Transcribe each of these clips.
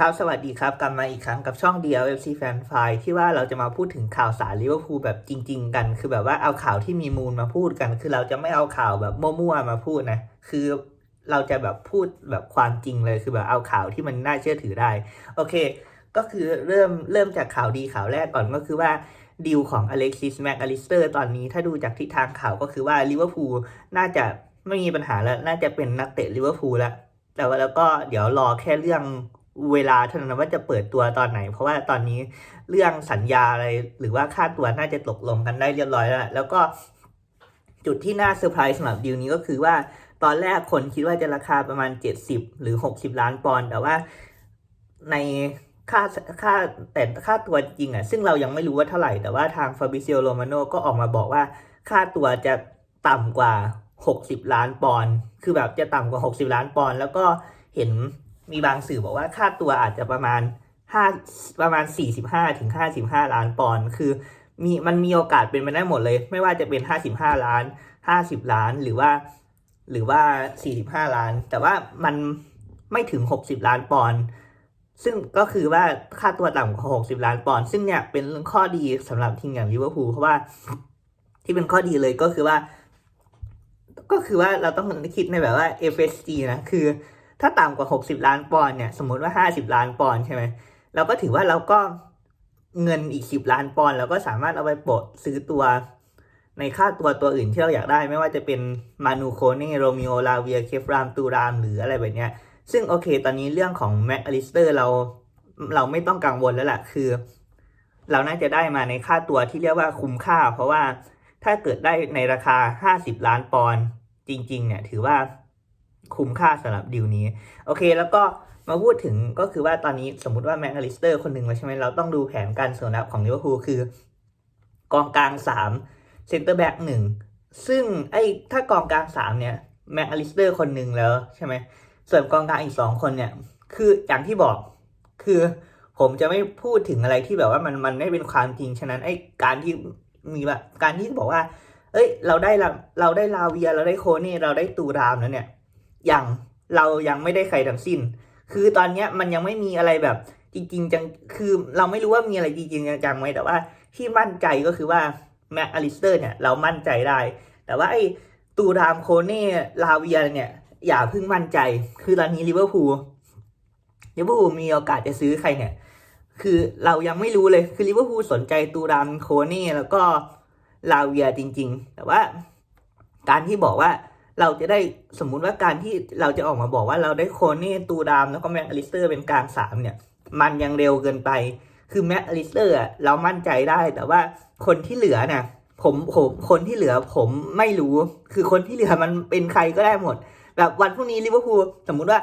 ครับ สวัสดีครับ กลับมาอีกครั้งกับช่อง DLFC Fan f i ที่ว่าเราจะมาพูดถึงข่าวสารลิเวอร์พูลแบบจริง ๆ กัน คือแบบว่าเอาข่าวที่มีมูลมาพูดกัน คือเราจะไม่เอาข่าวแบบมั่วๆมาพูดนะ คือเราจะแบบพูดแบบความจริงเลย คือแบบเอาข่าวที่มันน่าเชื่อถือได้ โอเค ก็คือเริ่มเริ่มจากข่าวดีข่าวแรกก่อนก็คือว่าดีลของอเล็กซิสแมกอลิสเตอร์ตอนนี้ถ้าดูจากทิศทางข่าวก็คือว่าลิเวอร์พูลน่าจะไม่มีปัญหาแล้ว น่าจะเป็นนักเตะลิเวอร์พูลแล้วแต่ว่าแล้วก็เดี๋ยวรอแค่เรื่อง เวลาเท่านั้นว่าจะเปิดตัวตอนไหน เพราะว่าตอนนี้เรื่องสัญญาอะไรหรือว่าค่าตัวน่าจะตกลงกันได้เรียบร้อยแล้ว แล้วก็จุดที่น่าเซอร์ไพรส์สำหรับดีลนี้ก็คือว่าตอนแรกคนคิดว่าจะราคาประมาณ 70 หรือ 60 ล้านปอนด์แต่ว่าในค่าค่าแต่ค่าตัวจริงอะซึ่งเรายังไม่รู้ว่าเท่าไหร่ แต่ว่าทางฟาบิเซียโรมาโนก็ออกมาบอกว่าค่าตัวจะต่ำกว่า 60 ล้านปอนด์คือแบบจะต่ำกว่า 60 ล้านปอนด์แล้วก็เห็น มีบางสื่อบอกว่าค่าตัวอาจจะประมาณห้าประมาณ45ถึง55ล้านปอนด์คือมีมันมีโอกาสเป็นไปได้หมดเลย ไม่ว่าจะเป็น55ล้าน50ล้านหรือว่า หรือว่า45ล้าน แต่ว่ามันไม่ถึง60ล้านปอนด์ซึ่งก็คือว่าค่าตัวต่ำกว่า60ล้านปอนด์ซึ่งเนี่ยเป็นข้อดีสำหรับทีมอย่างลิเวอร์พูลเพราะว่าที่เป็นข้อดีเลยก็คือว่า ก็คือว่าเราต้องคิดในแบบว่า FSG นะคือ ถ้าต่ำกว่า 60 ล้านปอนด์เนี่ยสมมติว่า 50 ล้านปอนด์ใช่ไหมเราก็ถือว่าเราก็เงินอีก 10 ล้านปอนด์เราก็สามารถเอาไปโปะซื้อตัวในค่าตัวตัวอื่นที่เราอยากได้ไม่ว่าจะเป็นมานูโคเน่โรมิโอลาเวียเคฟรามตูรามหรืออะไรแบบเนี้ยซึ่งโอเค ตอนนี้เรื่องของแม็กอลิสเตอร์เราเราไม่ต้องกังวลแล้วแหละคือ เราน่าจะได้มาในค่าตัวที่เรียกว่าคุ้มค่า เพราะว่าถ้าเกิดได้ในราคา 50 ล้านปอนด์จริง ๆ เนี่ย ถือว่า คุ้มค่าสำหรับดีลนี้ โอเค แล้วก็มาพูดถึงก็คือว่าตอนนี้สมมติว่าแม็กอลิสเตอร์คนหนึ่งแล้วใช่ไหมเราต้องดูแผนการสริมรับของลิเวอร์พูลคือกองกลางสามเซนเตอร์แบ็กหนึ่งซึ่งไอ้ถ้ากองกลางสามเนี่ยแม็กอลิสเตอร์คนหนึ่งแล้วใช่ไหมส่วนกองกลางอีกสองคนเนี่ย คืออย่างที่บอกคือผมจะไม่พูดถึงอะไรที่แบบว่ามันมันไม่เป็นความจริงฉะนั้นไอ้การที่มีแบบการที่บอกว่า เอ้ย เราได้เราเราได้ลาเวียเราได้โคเน่เราได้ตูรามแล้วเนี่ย อย่างเรายังไม่ได้ใครทั้งสิ้น คือตอนเนี้ยมันยังไม่มีอะไรแบบจริงๆจังคือเราไม่รู้ว่ามีอะไรจริงๆจังๆไหมแต่ว่าที่มั่นใจก็คือว่าแม็กอลิสเตอร์เนี่ยเรามั่นใจได้ แต่ว่าไอ้ตูรามโคเน่ลาเวียเนี่ยอย่าเพิ่งมั่นใจ คือตอนนี้ลิเวอร์พูลลิเวอร์พูลมีโอกาสจะซื้อใครเนี่ย คือเรายังไม่รู้เลยคือลิเวอร์พูลสนใจตูรามโคเน่แล้วก็ลาเวียจริง ๆ แต่ว่าการที่บอกว่า เราจะได้สมมุติว่าการที่เราจะออกมาบอกว่าเราได้โคเน่ตูรามแล้วก็แม็กอลิสเตอร์เป็นกลางสามเนี่ย มันยังเร็วเกินไป คือแม็กอลิสเตอร์อะเรามั่นใจได้ แต่ว่าคนที่เหลือเนี่ยผมผมคนที่เหลือผมไม่รู้ คือคนที่เหลือมันเป็นใครก็ได้หมด แบบวันพรุ่งนี้ลิเวอร์พูลสมมุติว่า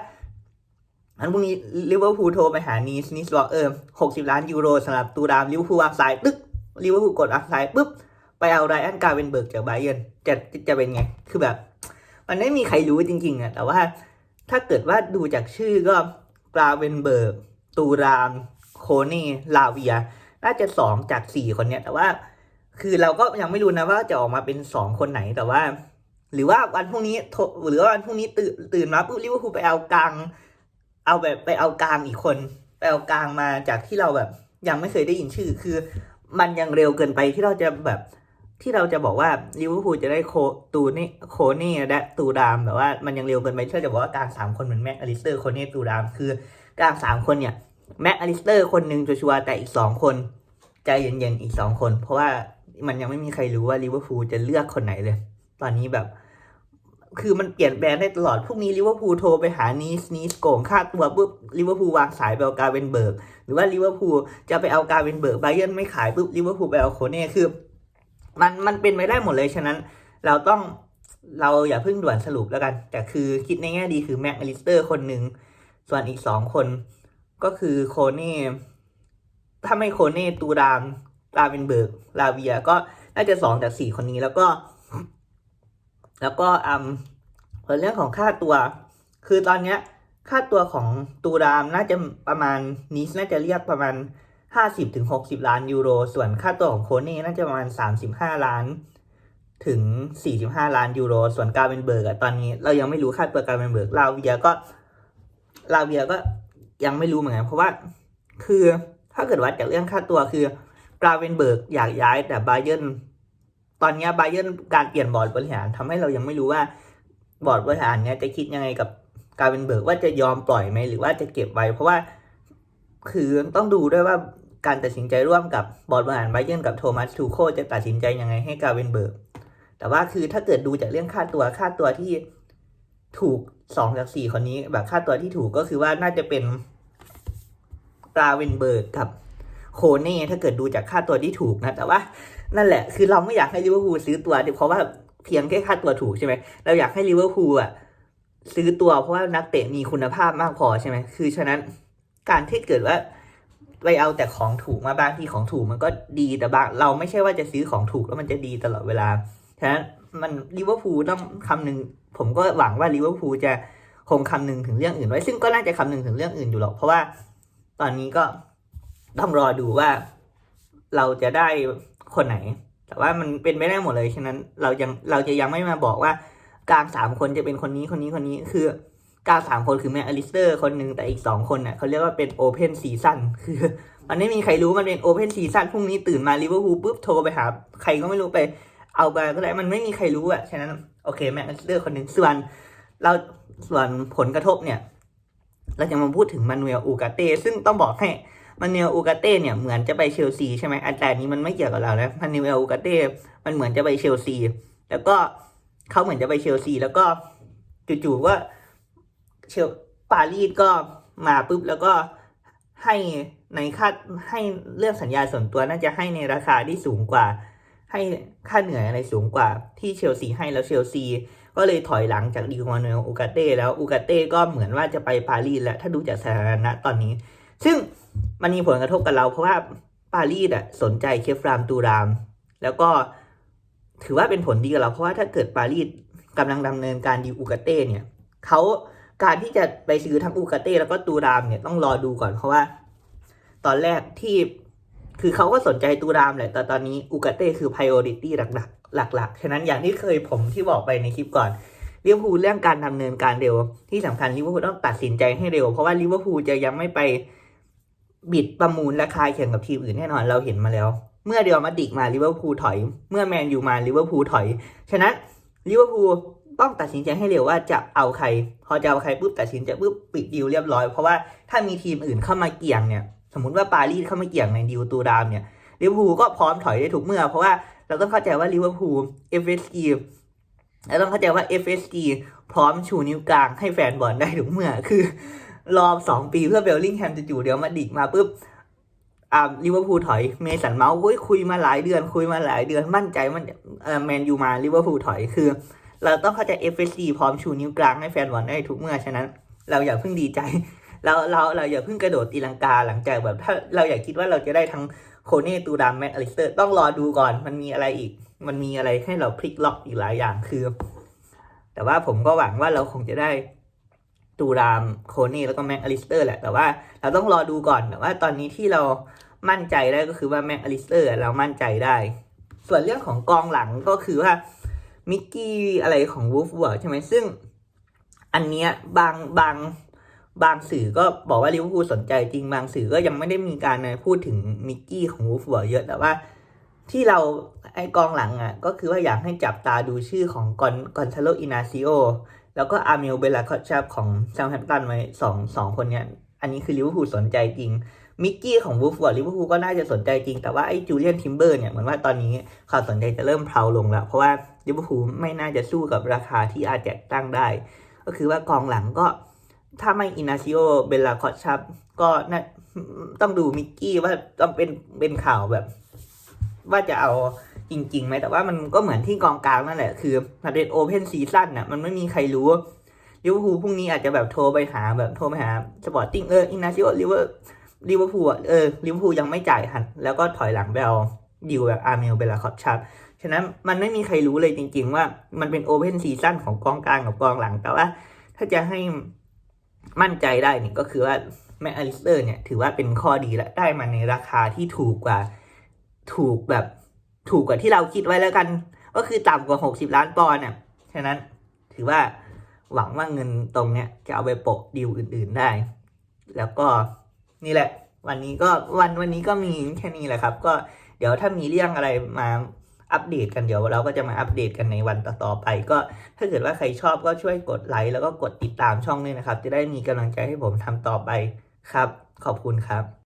วันพรุ่งนี้ลิเวอร์พูลโทรไปหานีสนีสบอกเออหกสิบล้านยูโรสำหรับตูรามลิเวอร์พูลวางสายตึ๊กลิเวอร์พูลกดวางสายปุ๊บไปเอาไรอันกาเวนเบิร์กจากไบเยนจะจะเป็นไง คือแบบ มันไม่มีใครรู้จริงๆอะแต่ว่าถ้าเกิดว่าดูจากชื่อก็กราเวนเบิร์ก ตูราม โคเน่ลาเวีย น่าจะสองจากสี่คนเนี้ย แต่ว่า คือเราก็ยังไม่รู้นะว่าจะออกมาเป็นสองคนไหนแต่ว่า หรือว่าวันพรุ่งนี้หรือว่าวันพรุ่งนี้ตื่นตื่นมาปุ๊บลิเวอร์พูลไปเอากลาง เอาแบบไปเอากลางอีกคน ไปเอากลางมาจากที่เราแบบ ยังไม่เคยได้ยินชื่อคือ มันยังเร็วเกินไปที่เราจะแบบ ที่เราจะบอกว่าลิเวอร์พูลจะได้โคตูนี่โคเน่และตูดามแบบว่ามันยังเร็วเกินไปที่เราจะบอกว่ากลางสามคนเหมือนแม็กอลิสเตอร์โคเน่ตูดามคือกลางสามคนเนี่ยแม็กอลิสเตอร์คนหนึ่งชัวร์แต่อีกสองคนใจเย็นๆอีกสองคน เพราะว่ามันยังไม่มีใครรู้ว่าลิเวอร์พูลจะเลือกคนไหนเลย ตอนนี้แบบ คือมันเปลี่ยนแปลงได้ตลอดพรุ่งนี้ลิเวอร์พูลโทรไปหานีสนีสโกงค่าตัวปุ๊บลิเวอร์พูลวางสายไปเอากาเวนเบิร์กหรือว่าลิเวอร์พูลจะไปเอากาเวนเบิร์กไบเยนไม่ขายปุ๊บลิเวอร์พูลไปเอาโคเน่คือ มันมันเป็นไปได้หมดเลยฉะนั้นเราต้องเราอย่าเพิ่งด่วนสรุปแล้วกัน แต่คือคิดในแง่ดีคือแม็กอลิสเตอร์คนหนึ่งส่วนอีกสองคนก็คือโคเน่ถ้าไม่โคเน่ตูรามลาเวนเบิร์กลาเวียก็น่าจะสองจากสี่คนนี้แล้วก็ แล้วก็อืมเรื่องของค่าตัว คือตอนเนี้ย ค่าตัวของตูรามน่าจะประมาณนิสน่าจะเรียกประมาณ ห้าสิบถึงหกสิบล้านยูโร ส่วนค่าตัวของโคเน่น่าจะประมาณสามสิบห้าล้าน ถึงสี่สิบห้าล้านยูโร ส่วนกาเวนเบิร์กอะตอนนี้เรายังไม่รู้ค่าตัวกาเวนเบิร์กลาเวียก็ลาเวียก็ยังไม่รู้เหมือนกันเพราะว่าคือถ้าเกิดวัดจากเรื่องค่าตัวคือกาเวนเบิร์กอยากย้ายแต่บาเยนตอนนี้บาเยนการเปลี่ยนบอร์ดบริหารทำให้เรายังไม่รู้ว่าบอร์ดบริหารเนี้ยจะคิดยังไงกับกาเวนเบิร์กว่าจะยอมปล่อยไหมหรือว่าจะเก็บไว้ เพราะว่าคือต้องดูด้วยว่า การตัดสินใจร่วมกับบอร์ดบริหารไบเยนกับโทมัสทูโคจะตัดสินใจยังไงให้กาเวนเบิร์ก แต่ว่าคือถ้าเกิดดูจากเรื่องค่าตัวค่าตัวที่ถูกสองจากสี่คนนี้ แบบค่าตัวที่ถูกก็คือว่าน่าจะเป็นกาเวนเบิร์กกับโคเน่ถ้าเกิดดูจากค่าตัวที่ถูกนะ แต่ว่านั่นแหละ คือเราไม่อยากให้ลิเวอร์พูลซื้อตัวเพราะว่าเพียงแค่ค่าตัวถูกใช่ไหมเราอยากให้ลิเวอร์พูลอะซื้อตัวเพราะว่านักเตะมีคุณภาพมากพอใช่ไหมคือฉะนั้นการที่เกิดว่า ไปเอาแต่ของถูกมาบางที่ของถูกมันก็ดีแต่บางเราไม่ใช่ว่าจะซื้อของถูกแล้วมันจะดีตลอดเวลาฉะนั้นมันลิเวอร์พูลต้องคำนึงผมก็หวังว่าลิเวอร์พูลจะคงคำนึงถึงเรื่องอื่นไว้ ซึ่งก็น่าจะคำนึงถึงเรื่องอื่นอยู่หรอกเพราะว่าตอนนี้ก็ต้องรอดูว่าเราจะได้คนไหน แต่ว่ามันเป็นไม่ได้หมดเลยฉะนั้นเรายังเราจะยังไม่มาบอกว่ากลางสามคนจะเป็นคนนี้คนนี้คนนี้คือ กลางสามคนคือแมอลิสเตอร์คนหนึ่งแต่อีกสองคนเนี่ยเขาเรียกว่าเป็นโอเพนซีซั่นคือมันไม่มีใครรู้มันเป็นโอเพนซีซั่นพรุ่งนี้ตื่นมาลิเวอร์พูลปุ๊บโทรไปหาใครก็ไม่รู้ไป เอาไปก็ได้มันไม่มีใครรู้อะฉะนั้นโอเคแมนเดอร์คนหนึ่งส่วนเราส่วนผลกระทบเนี่ย เราจะมาพูดถึงมานูเอลอูกาเต้ซึ่งต้องบอกให้มานูเอลอูกาเต้เนี่ยเหมือนจะไปเชลซีใช่ไหมอันแต่นี้มันไม่เกี่ยวกับเราแล้วมานูเอลอูกาเต้มันเหมือนจะไปเชลซี แล้วก็เขาเหมือนจะไปเชลซี แล้วก็จู่ๆว่า เชลปารีสก็มาปุ๊บแล้วก็ให้ในค่าให้เรื่องสัญญาส่วนตัวน่าจะให้ในราคาที่สูงกว่า ให้ค่าเหนื่อยอะไรสูงกว่าที่เชลซีให้แล้วเชลซีก็เลยถอยหลังจากดีคอมานเนลอูกาเต้แล้วอูกาเต้ก็เหมือนว่าจะไปปารีสแล้วถ้าดูจากสถานะตอนนี้ ซึ่งมันมีผลกระทบกับเราเพราะว่าปารีสอะสนใจเคฟรามตูราม แล้วก็ถือว่าเป็นผลดีกับเราเพราะว่าถ้าเกิดปารีสกำลังดำเนินการดีอูกาเต้เนี่ยเขา การที่จะไปซื้อทั้งอูกาเต้แล้วก็ตูรามเนี่ยต้องรอดูก่อนเพราะว่า ตอนแรกที่คือเขาก็สนใจตูรามแหละแต่ตอนนี้อูกาเต้คือ priority หลักๆหลัก ๆ ฉะนั้นอย่างที่เคยผมที่บอกไปในคลิปก่อนลิเวอร์พูลเรื่องการดำเนินการเร็ว ที่สำคัญลิเวอร์พูลต้องตัดสินใจให้เร็ว เพราะว่าลิเวอร์พูลจะยังไม่ไปบิดประมูลราคาแข่งกับทีมอื่นแน่นอนเราเห็นมาแล้ว เมื่อเดียวมาดิกมาลิเวอร์พูลถอย เมื่อแมนยูมาลิเวอร์พูลถอย ฉะนั้นลิเวอร์พูล ต้องตัดสินใจให้เร็วว่าจะเอาใคร พอจะเอาใครปุ๊บตัดสินใจปุ๊บปิดดีลเรียบร้อย เพราะว่าถ้ามีทีมอื่นเข้ามาเกี่ยงเนี่ยสมมติว่าปารีสเข้ามาเกี่ยงในดิวตูรามเนี่ยลิเวอร์พูลก็พร้อมถอยได้ทุกเมื่อ เพราะว่าเราต้องเข้าใจว่าลิเวอร์พูล FSG เราต้องเข้าใจว่า FSG พร้อมชูนิ้วกลางให้แฟนบอลได้ทุกเมื่อ คือรอสองปีเพื่อเบลลิงแฮมจะจู่เดี๋ยวมาดิกมาปุ๊บอ่าลิเวอร์พูลถอยเมสันเมาส์คุยมาหลายเดือนคุยมาหลายเดือนมั่นใจมันเอ่อแมนยูมาลิเวอร์พูลถอยคือ เราต้องเข้าใจ FSG พร้อมชูนิ้วกลางให้แฟนบอลได้ทุกเมื่อฉะนั้น เราอย่าเพิ่งดีใจ เราเราเราอย่าเพิ่งกระโดดตีลังกาหลังจากแบบถ้าเราอยากคิดว่าเราจะได้ทั้งโคเน่ตูดามแมตอลิสเตอร์ต้องรอดูก่อนมันมีอะไรอีก มันมีอะไรให้เราพลิกล็อกอีกหลายอย่างคือ แต่ว่าผมก็หวังว่าเราคงจะได้ตูรามโคเน่แล้วก็แม็กอลิสเตอร์แหละแต่ว่าเราต้องรอดูก่อนแต่ว่าตอนนี้ที่เรามั่นใจได้ก็คือว่าแม็กอลิสเตอร์เรามั่นใจได้ ส่วนเรื่องของกองหลังก็คือว่า มิกกี้อะไรของวูฟเวิร์ใช่ไหมซึ่ง อันเนี้ยบางบางบางสื่อก็บอกว่าลิเวอร์พูลสนใจจริงบางสื่อก็ยังไม่ได้มีการพูดถึงมิกกี้ของวูฟเวิร์เยอะแต่ว่าที่เราไอกองหลังอะก็คือว่าอยากให้จับตาดูชื่อของกอนกอนซาโลอินาซิโอแล้วก็อาร์เมลเบลาคอชับของแซมแฮมป์ตันไว้สองสองคนเนี้ยอันนี้คือลิเวอร์พูลสนใจจริง มิกกี้ของวูฟเวิร์ลิเวอร์พูลก็น่าจะสนใจจริง แต่ว่าไอ้จูเลียนทิมเบอร์เนี่ยเหมือนว่าตอนนี้ความสนใจจะเริ่มเพลาลงแล้ว เพราะว่าลิเวอร์พูลไม่น่าจะสู้กับราคาที่อาจจะตั้งได้ ก็คือว่ากองหลังก็ถ้าไม่อินาซิโอเบลลาคอชชับก็น่าต้องดูมิกกี้ว่าต้องเป็นเป็นข่าวแบบ ว่าจะเอาจริงๆไหมแต่ว่ามันก็เหมือนที่กองกลางนั่นแหละ คือมันเป็นโอเพนซีซั่นน่ะมันไม่มีใครรู้ลิเวอร์พูลพรุ่งนี้อาจจะแบบโทรไปหาแบบโทรไปหาสปอร์ติ้งเอออินาซิโอลิเวอร์ ลิเวอร์พูลเออลิเวอร์พูลยังไม่จ่ายหันแล้วก็ถอยหลังไปเอาดิวแบบอาร์เมลเบลาคอชชับฉะนั้นมันไม่มีใครรู้เลยจริง ๆ ว่ามันเป็นโอเพนซีซั่นของกองกลางกับกองหลัง แต่ว่าถ้าจะให้มั่นใจได้เนี่ยก็คือว่าแมคอลิสเตอร์เนี่ยถือว่าเป็นข้อดีและได้มาในราคาที่ถูกกว่า ถูกแบบถูกกว่าที่เราคิดไว้แล้วกัน ก็คือต่ำกว่าหกสิบล้านปอนด์เนี่ยฉะนั้นถือว่าหวังว่าเงินตรงเนี้ยจะเอาไปโปะดีลอื่น ๆได้ แล้วก็ นี่แหละ วันนี้ก็วันวันนี้ก็มีแค่นี้แหละครับ ก็เดี๋ยวถ้ามีเรื่องอะไรมาอัปเดตกันเดี๋ยวเราก็จะมาอัปเดตกันในวันต่อๆไป ก็ถ้าเกิดว่าใครชอบก็ช่วยกดไลค์แล้วก็กดติดตามช่องด้วยนะครับ จะได้มีกำลังใจให้ผมทำต่อไปครับ ขอบคุณครับ